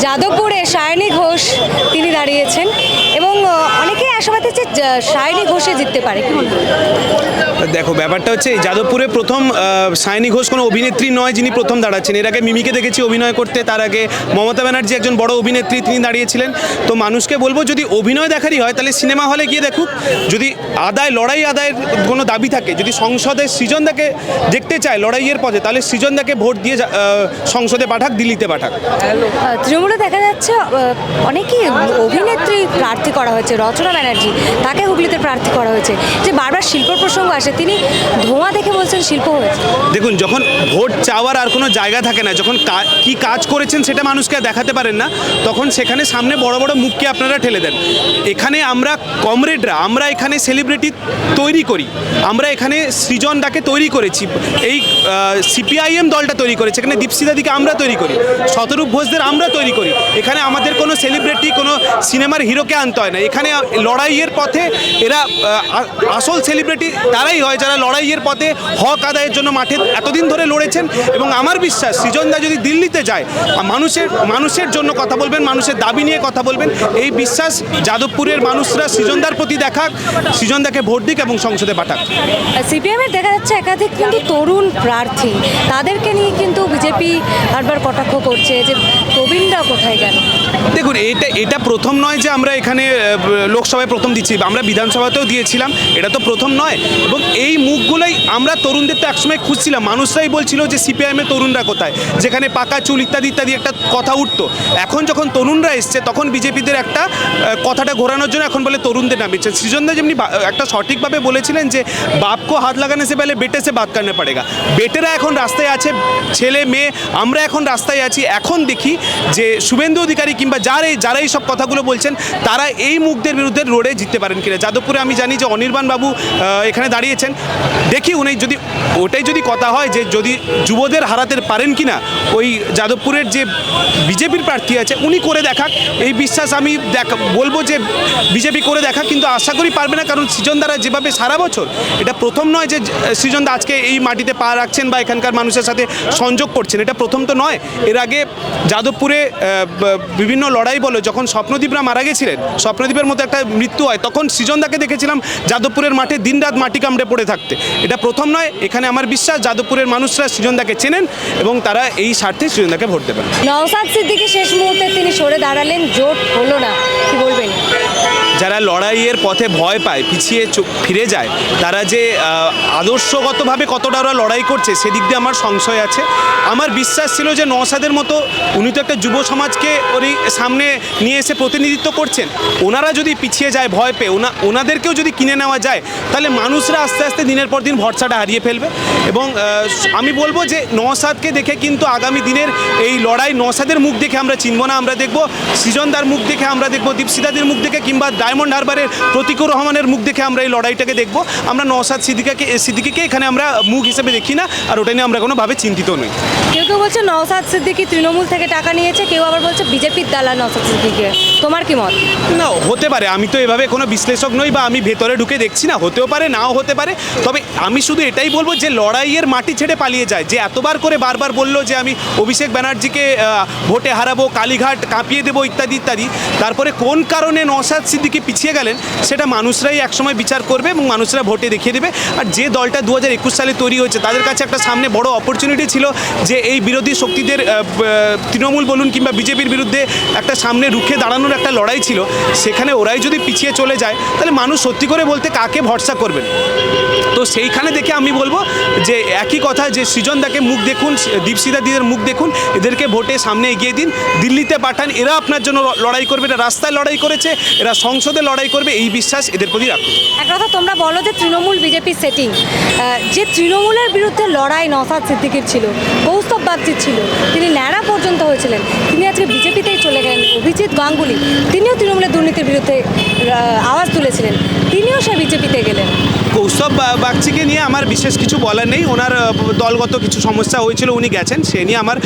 যাদবপুরে সায়নী ঘোষ তিনি দাঁড়িয়েছেন এবং আশাবাদী যে সায়নী ঘোষে জিততে পারে কি দেখো ব্যাপারটা হচ্ছে এই যাদবপুরে প্রথম সায়নী ঘোষ কোনো অভিনেত্রী নয় যিনি প্রথম দাঁড়াচ্ছেন। এর আগে মিমিকে দেখেছি অভিনয় করতে তার আগে মমতা ব্যানার্জি একজন বড় অভিনেত্রী তিনি দাঁড়িয়েছিলেন। তো মানুষকে বলব যদি অভিনয় দেখারই হয় তাহলে সিনেমা হলে গিয়ে দেখুক যদি আদায় লড়াই আদায়ের কোনো দাবি থাকে যদি সংসদে সৃজনদাকে দেখতে চায় লড়াইয়ের পথে তাহলে সৃজনদাকে ভোট দিয়ে সংসদে পাঠাক দিল্লিতে পাঠাক। তৃণমূলে দেখা যাচ্ছে অনেকেই অভিনেত্রী প্রার্থী করা হয়েছে রচনা ব্যানার্জি তাকে হুগলিতে প্রার্থী করা হয়েছে। যে বারবার শিল্প প্রসঙ্গ আসে, তিনি ধোঁয়া দেখে বলছেন শিল্প হয়েছে। দেখুন, যখন ভোট চাওয়ার আর কোনো জায়গা থাকে না, যখন কি কাজ করেছেন সেটা মানুষকে দেখাতে পারেন না, তখন সেখানে সামনে বড় বড় মুখকে আপনারা ঠেলে দেন। এখানে আমরা কমরেডরা, আমরা এখানে সেলিব্রিটি তৈরি করি, আমরা এখানে সৃজনদাকে তৈরি করেছি, এই সিপিআইএম দলটা তৈরি করেছে, এখানে দীপসিদাদিকে আমরা তৈরি করি, শতরূপ ঘোষদের আমরা তৈরি করি। এখানে আমাদের কোনো সেলিব্রিটি, কোনো সিনেমার হিরোকে আনতে হয় না, এখানে লড়াইয়ের পথে এরা আসল সেলিব্রিটি তারাই হয় যারা লড়াইয়ের পথে হক আদায়ের জন্য মাঠে এতদিন ধরে লড়েছেন। এবং আমার বিশ্বাস সৃজনদা যদি দিল্লিতে যায় মানুষের মানুষের জন্য কথা বলবেন মানুষের দাবি নিয়ে কথা বলবেন এই বিশ্বাস যাদবপুরের মানুষরা সৃজনদার প্রতি দেখাক সৃজনদাকে ভোট দিক এবং সংসদে পাঠাক। সিপিএম এর দেখা যাচ্ছে একাধিক কিন্তু তরুণ প্রার্থী তাদেরকে নিয়ে কিন্তু বিজেপি বারবার কটাক্ষ করছে যে প্রবীণরা কোথায় গেল দেখুন এটা এটা প্রথম নয় যে আমরা এখানে লোকসভায় প্রথম দিচ্ছি আমরা বিধানসভাতেও দিয়েছিলাম, এটা তো প্রথম নয়। এবং এই মুখগুলোই আমরা তরুণদের তো একসময় খুঁজছিলাম। মানুষরাই বলছিল যে সিপিআইএমের তরুণরা কোথায়? যেখানে পাকা চুল ইত্যাদি ইত্যাদি একটা কথা উঠতো। এখন যখন তরুণরা এসছে, তখন বিজেপিদের একটা কথাটা ঘোরানোর জন্য এখন বলে তরুণদের নামিয়েছেন সৃজনদা যেমনি একটা সঠিকভাবে বলেছিলেন যে, বাপকো হাত লাগানো সে পেলে বেটে সে বাদ কারণে পড়েগা। বেটেরা এখন রাস্তায় আছে, ছেলে, মেয়ে, আমরা এখন রাস্তায় আছি। এখন দেখি যে শুভেন্দু অধিকারী কিংবা যারা যারা এই সব কথাগুলো বলছেন, তারা এই মুখদের বিরুদ্ধে লড়ে জিততে পারেন কিনা। যাদবপুরে আমি জানি যে অনির্বাণ বাবু এখানে দাঁড়িয়েছেন। দেখি উনি যদি, ওটাই যদি কথা হয় যে যদি যুবদের হারাতে পারেন কিনা, ওই যাদবপুরের যে বিজেপির প্রার্থী আছে, উনি করে দেখাক। এই বিশ্বাস আমি দেখা, বলব যে বিজেপি করে দেখা কিন্তু আশা করি পারবে না, কারণ সৃজন দ্বারা যেভাবে সারা বছর, এটা প্রথম নয় যে সৃজন দা আজকে এই মাটিতে পা রাখছেন বা এখানকার মানুষের সাথে সংযোগ করছেন, এটা প্রথম তো নয়। এর আগে যাদবপুরে বিভিন্ন লড়াই বলো, যখন স্বপ্নদীপরা মারা গেছিলেন, স্বপ্নদীপের মতো একটা মৃত্যু হয়, তখন সৃজনদাকে দেখেছিলাম যাদবপুরের মাঠে দিনরাত মাটি কামড়ে পড়ে থাকতে। এটা প্রথম নয়, এখানে আমার বিশ্বাস যাদবপুরের মানুষরা সৃজনদাকে চেনেন এবং তারা এই স্বার্থে সৃজনদাকে ভোট দেবেন। নওসাদ সিদ্দিকি শেষ মুহূর্তে তিনি সরে দাঁড়ালেন, জোট হলো না, কি বলবেন? যারা লড়াইয়ের পথে ভয় পায়, পিছিয়ে ফিরে যায়, তারা যে আদর্শগতভাবে কতটা ওরা লড়াই করছে, সেদিক দিয়ে আমার সংশয় আছে। আমার বিশ্বাস ছিল যে নওসাদের মতো, উনি তো একটা যুব সমাজকে উনি সামনে নিয়ে এসে প্রতিনিধিত্ব করছেন। ওনারা যদি পিছিয়ে যায়, ভয় পেয়ে, ওনা ওনাদেরকেও যদি কিনে নেওয়া যায়, তাহলে মানুষরা আস্তে আস্তে দিনের পর দিন ভরসাটা হারিয়ে ফেলবে। এবং আমি বলব যে, নওসাদকে দেখে কিন্তু আগামী দিনের এই লড়াই নওসাদের মুখ দেখে আমরা চিনব না, আমরা দেখব সৃজনদার মুখ দেখে আমরা দেখব দীপসিদাদের মুখ দেখে কিংবা ডায়মন্ড হারবারের প্রতিকুর রহমানের মুখ দেখে আমরা এই লড়াইটাকে দেখব। আমরা নওসাদ সিদ্দিকাকে সিদ্দিকিকে এখানে আমরা মুখ হিসেবে দেখি না আর ওটা নিয়ে আমরা কোনোভাবে চিন্তিত নই। কেউ কেউ বলছে নওসাদ সিদ্দিকি তৃণমূল থেকে টাকা নিয়েছে কেউ আবার বলছে বিজেপির দালাল নওসাদ সিদ্দিকি তোমার কি মত? না হতে পারে আমি তো এভাবে কোনো বিশ্লেষক নই বা আমি ভেতরে ঢুকে দেখছি না হতেও পারে নাও হতে পারে তবে আমি শুধু এটাই বলব যে লড়াইয়ের মাটি ছেড়ে পালিয়ে যায় যে এতবার করে বারবার বলল যে আমি অভিষেক ব্যানার্জিকে ভোটে হারাবো কালীঘাট কাঁপিয়ে দেবো ইত্যাদি ইত্যাদি তারপরে কোন কারণে নসাদ সিদ্দিকি পিছিয়ে গেলেন, সেটা মানুষরাই একসময় বিচার করবে এবং মানুষরা ভোটে দেখিয়ে দেবে। আর যে দলটা দু হাজার একুশ সালে তৈরি হয়েছে, তাদের কাছে একটা সামনে বড় অপরচুনিটি ছিল যে এই বিরোধী শক্তিদের তৃণমূল বলুন কিংবা বিজেপির বিরুদ্ধে একটা সামনে রুখে দাঁড়ানোর একটা লড়াই ছিল। সেখানে ওরাই যদি পিছিয়ে চলে যায়, তাহলে মানুষ সত্যি করে বলতে কাকে ভরসা করবেন? তো সেইখানে দেখে আমি বলব যে একই কথা যে সৃজনদাকে মুখ দেখুন দীপসিদা দিদের মুখ দেখুন, এদেরকে ভোটে সামনে এগিয়ে দিন। দিল্লিতে পাঠান, এরা আপনার জন্য লড়াই করবে, এরা রাস্তায় লড়াই করেছে, এরা সংসদে লড়াই করবে এই বিশ্বাস এদের প্রতি রাখুন। এক কথা, তোমরা বলো যে তৃণমূল বিজেপি সেটিং যে তৃণমূলের বিরুদ্ধে লড়াই নসাদ সিদ্দিকির ছিল কৌস্তব বাগচির ছিল, তিনি ন্যাড়া পর্যন্ত হয়েছিলেন, তিনি আজকে বিজেপিতেই চলে গেলেন, অভিজিৎ গাঙ্গুলি, তিনিও তৃণমূলের দুর্নীতির বিরুদ্ধে আওয়াজ তুলেছিলেন, তিনিও সে বিজেপিতে গেলেন। কৌস্তব বা- বাগচিকে নিয়ে আমার বিশেষ কিছু বলার নেই। ওনার দলগত কিছু সমস্যা হয়েছিল, উনি গেছেন, সে নিয়ে আমার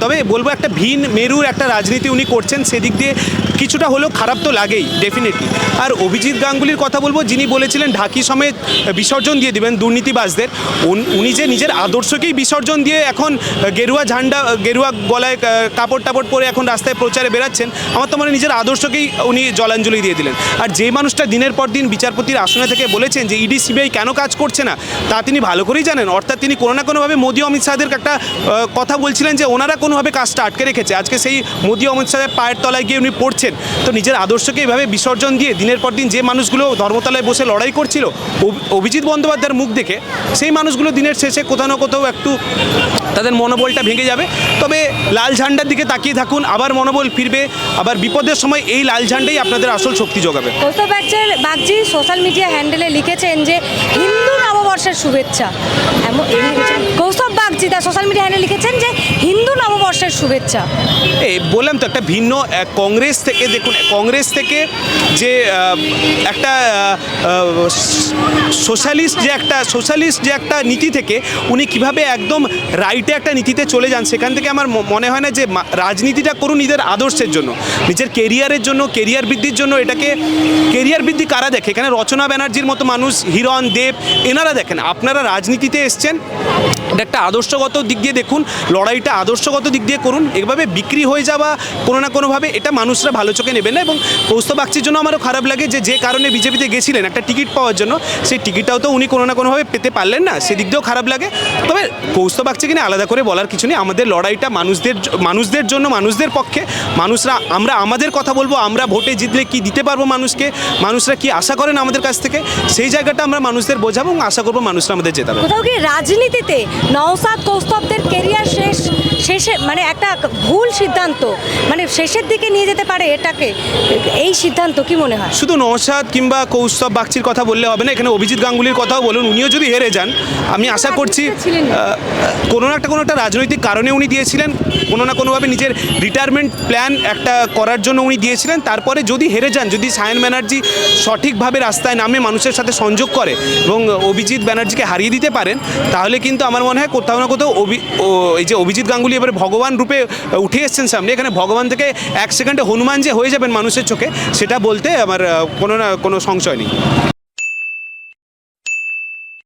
তবে বলব একটা ভিন মেরুর একটা রাজনীতি উনি করছেন, সেদিক দিয়ে কিছুটা হলেও খারাপ তো লাগেই ডেফিনেটলি আর অভিজিৎ গাঙ্গুলির কথা বলব, যিনি বলেছিলেন ঢাকি সমেত বিসর্জন দিয়ে দিবেন দুর্নীতিবাজদের। উন- উনি যে নিজের আদর্শকেই বিসর্জন দিয়ে এখন গেরুয়া ঝান্ডা, গেরুয়া গলায় কাপড় টাপড় পরে এখন রাস্তায় প্রচারে বেরাচ্ছেন আমার তো মনে নিজের আদর্শকেই উনি জলাঞ্জলি দিয়ে দিলেন। আর যে মানুষটা দিনের পর দিন বিচারপতির আসনে থেকে বলেছেন যে, ইডি, সিবিআই কেন কাজ করছে না? তা তিনি ভালো করেই জানেন। অর্থাৎ তিনি কোনো না কোনোভাবে মোদি অমিত শাহদের একটা কথা বলছিলেন যে ওনারা কোনোভাবে কাজটা আটকে রেখেছে। আজকে সেই মোদি অমিত শাহের পায়ের তলায় গিয়ে উনি পড়ছেন। তো নিজের আদর্শকে এইভাবে বিসর্জন দিয়ে দিনের পর দিন যে মানুষগুলো ধর্মতলায় বসে লড়াই করছিল অভিজিৎ বন্দ্যোপাধ্যায়ের মুখ দেখে সেই মানুষগুলো দিনের শেষে কোথাও না কোথাও একটু তাদের মনোবলটা ভেঙে যাবে। তবে লাল ঝান্ডার দিকে তাকিয়ে থাকুন, আবার মনোবল ফিরবে, আবার বিপদের সময় এই লাল ঝান্ডাই আপনাদের আসল শক্তি যোগাবে। কৌস্তব সোশ্যাল মিডিয়া হ্যান্ডেলে লিখেছেন যে হিন্দু নববর্ষের শুভেচ্ছা। এমন কৌস্তব বাগজি তার সোশ্যাল মিডিয়া হ্যান্ডেলে লিখেছেন যে হিন্দু নববর্ষের শুভেচ্ছা। এই বললাম তো একটা ভিন্ন কংগ্রেস থেকে দেখুন, কংগ্রেস থেকে যে একটা সোশ্যালিস্ট যে একটা সোশ্যালিস্ট যে একটা নীতি থেকে উনি কীভাবে একদম রাইটে একটা নীতিতে চলে যান, সেখান থেকে আমার মনে হয় না যে রাজনীতিটা করুন নিজের আদর্শের জন্য, নিজের কেরিয়ারের জন্য কেরিয়ার বৃদ্ধির জন্য এটাকে কেরিয়ার বৃদ্ধি কারা দেখে? এখানে রচনা ব্যানার্জির মতো মানুষ, হিরণ দেব, এনারা দেখেন, আপনারা রাজনীতিতে এসছেন, এটা একটা আদর্শগত দিক দিয়ে দেখুন, লড়াইটা আদর্শগত দিক দিয়ে করুন, এভাবে বিক্রি হয়ে যাওয়া কোনো না কোনোভাবে, এটা মানুষরা ভালো চোখে নেবে না এবং কৌস্তব বাগচির জন্য আমারও খারাপ লাগে যে যে কারণে বিজেপিতে গেছিলেন, একটা টিকিট পাওয়ার জন্য, সেই টিকিটটাও তো উনি কোনো না কোনোভাবে পেতে পারলেন না, সেদিক দিয়েও খারাপ লাগে। তবে কৌস্তব বাগচিকে নিয়ে আলাদা করে বলার কিছু নেই, আমাদের লড়াইটা মানুষদের মানুষদের জন্য, মানুষদের পক্ষে, মানুষরা, আমরা আমাদের কথা বলব, আমরা ভোটে জিতলে কি দিতে পারব মানুষকে, মানুষরা কি আশা করেন আমাদের কাছ থেকে, সেই জায়গাটা আমরা মানুষদের বোঝাবো এবং আশা করব মানুষরা আমাদের জেতাবে। কোথাও রাজনীতিতে নওসাদ কৌস্তবদের কেরিয়ার শেষ মানে একটা ভুল সিদ্ধান্ত মানে শেষের দিকে নিয়ে যেতে পারে এটাকে এই সিদ্ধান্ত কি মনে হয় শুধু নৌসাদ কিংবা কৌস্তব বাগচির কথা বললে হবে না এখানে অভিজিৎ গাঙ্গুলির কথাও বলুন উনিও যদি হেরে যান আমি আশা করছি না। আহ, কোনো না একটা কোনো একটা রাজনৈতিক কারণে উনি দিয়েছিলেন কোনো না কোনোভাবে নিজের রিটায়ারমেন্ট প্ল্যান একটা করার জন্য উনি দিয়েছিলেন তারপরে যদি হেরে যান যদি সায়ন ব্যানার্জি সঠিকভাবে রাস্তায় নামে মানুষের সাথে সংযোগ করে এবং অভিজিৎ ব্যানার্জিকে হারিয়ে দিতে পারেন তাহলে কিন্তু আমার মনে হয় কোথাও না কোথাও এই যে অভিজিৎ গাঙ্গুলি এবারে ভগবান রূপে উঠে এসছেন সামনে। এখানে ভগবান থেকে এক সেকেন্ডে হনুমান যে হয়ে যাবেন মানুষের চোখে, সেটা বলতে আমার কোনো না কোনো সংশয় নেই।